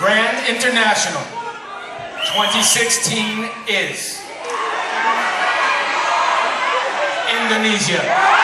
Grand International 2016 is Indonesia.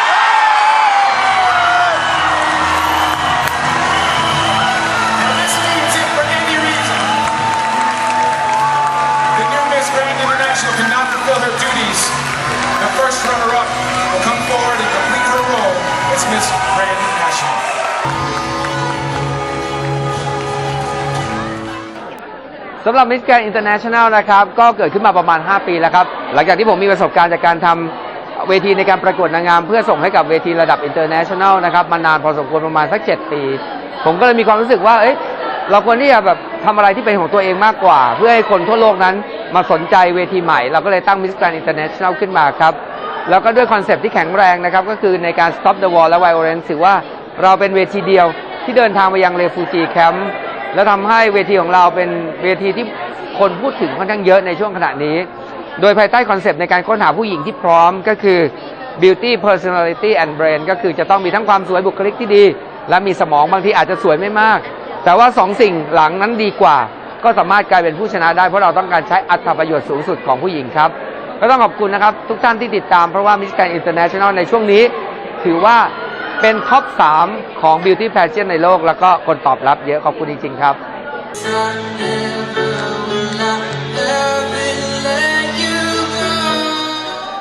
สำหรับ Miss Grand International นะครับ ก็เกิดขึ้นมาประมาณ 5 ปีแล้วครับ หลังจากที่ผมมีประสบการณ์จากการทำเวทีในการประกวดนางงาม เพื่อส่งให้กับเวทีระดับ International นะครับ มานานพอสมควรประมาณสัก 7 ปี ผมก็เลยมีความรู้สึกว่า เอ๊ะเราควรที่จะแบบทำอะไรที่เป็นของตัวเองมากกว่า เพื่อให้คนทั่วโลกนั้นมาสนใจเวทีใหม่ เราก็เลยตั้ง Miss Grand International ขึ้นมาครับ แล้วก็ด้วยคอนเซปต์ที่แข็งแรงนะครับ ก็คือในการ Stop the War และ Violence ถือว่าเราเป็นเวทีเดียวที่เดินทางไปยังเรฟูจีแคมป์ และทำให้เวทีของเราเป็นเวทีที่คนพูดถึงค่อนข้างเยอะในช่วงขณะนี้ โดยภายใต้คอนเซปต์ในการค้นหาผู้หญิงที่พร้อมก็คือ beauty personality and brain ก็คือจะต้องมีทั้งความสวยบุคลิกที่ดี และมีสมองบางทีอาจจะสวยไม่มาก แต่ว่าสองสิ่งหลังนั้นดีกว่า ก็สามารถกลายเป็นผู้ชนะได้เพราะเราต้องการใช้อัตประโยชน์สูงสุดของผู้หญิงครับ ก็ต้องขอบคุณนะครับ ทุกท่านที่ติดตามเพราะว่า Miss Grand International ในช่วงนี้ ถือว่า เป็นท็อป 3 ของ Beauty Pageant ในโลก แล้วก็คนตอบรับเยอะขอบคุณจริงๆครับ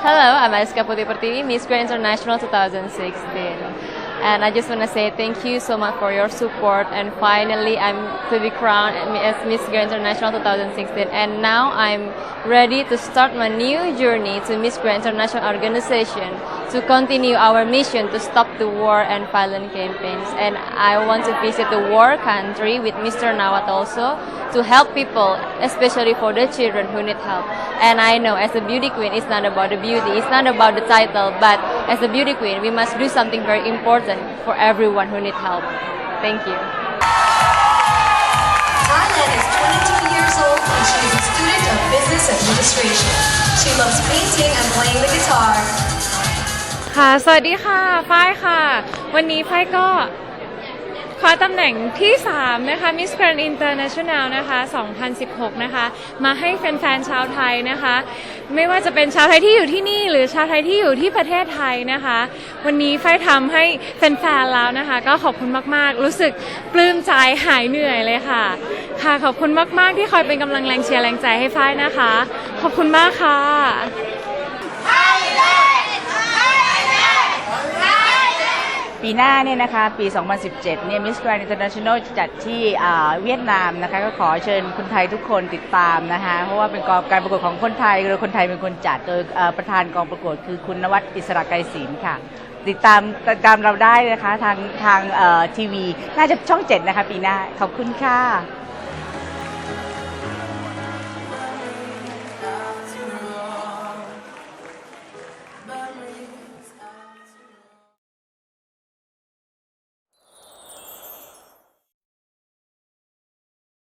Hello, I'm Aska Putih Pertiwi, Miss Grand International 2016. And I just want to say thank you so much for your support. And finally, I'm to be crowned as Miss Grand International 2016. And now I'm ready to start my new journey to Miss Grand International organization to continue our mission to stop the war and violent campaigns. And I want to visit the war country with Mr. Nawat also to help people, especially for the children who need help. And I know as a beauty queen, it's not about the beauty, it's not about the title, but as a beauty queen, we must do something very important for everyone who need help. Thank you. Thailand is 22 years old and she is a student of business administration. She loves painting and playing the guitar. ค่ะ สวัสดีค่ะ ฝ้ายค่ะ วันนี้ฝ้ายก็ค ว้าตำแหน่งที่ 3 นะคะ Miss Grand International นะคะ 2016 นะคะ มาให้แฟนๆ ชาวไทยนะคะ ไม่ว่าจะเป็นชาวไทยที่อยู่ที่นี่ หรือชาวไทยที่อยู่ที่ประเทศไทยนะคะ วันนี้ฝ้ายทำให้แฟนๆ แล้วนะคะ ก็ขอบคุณมากๆ รู้สึกปลื้มใจหายเหนื่อยเลยค่ะ ค่ะขอบคุณมากๆ ที่คอยเป็นกำลังแรงเชียร์แรงใจให้ฝ้ายนะคะ ขอบคุณมากค่ะ ปีหน้าเนี่ยนะคะปี 2017 เนี่ย Miss Grand International จะจัดที่เวียดนามนะคะก็ขอเชิญคนไทยทุกคนติดตามนะคะเพราะว่าเป็นกองการประกวดของคนไทยโดยคนไทยเป็นคนจัดโดยประธานกองประกวดคือคุณนวัดอิสระไกรศีลค่ะ ติดตามติดตามเราได้นะคะทางทางทีวี น่าจะช่อง 7 นะคะปีหน้า ขอบคุณค่ะ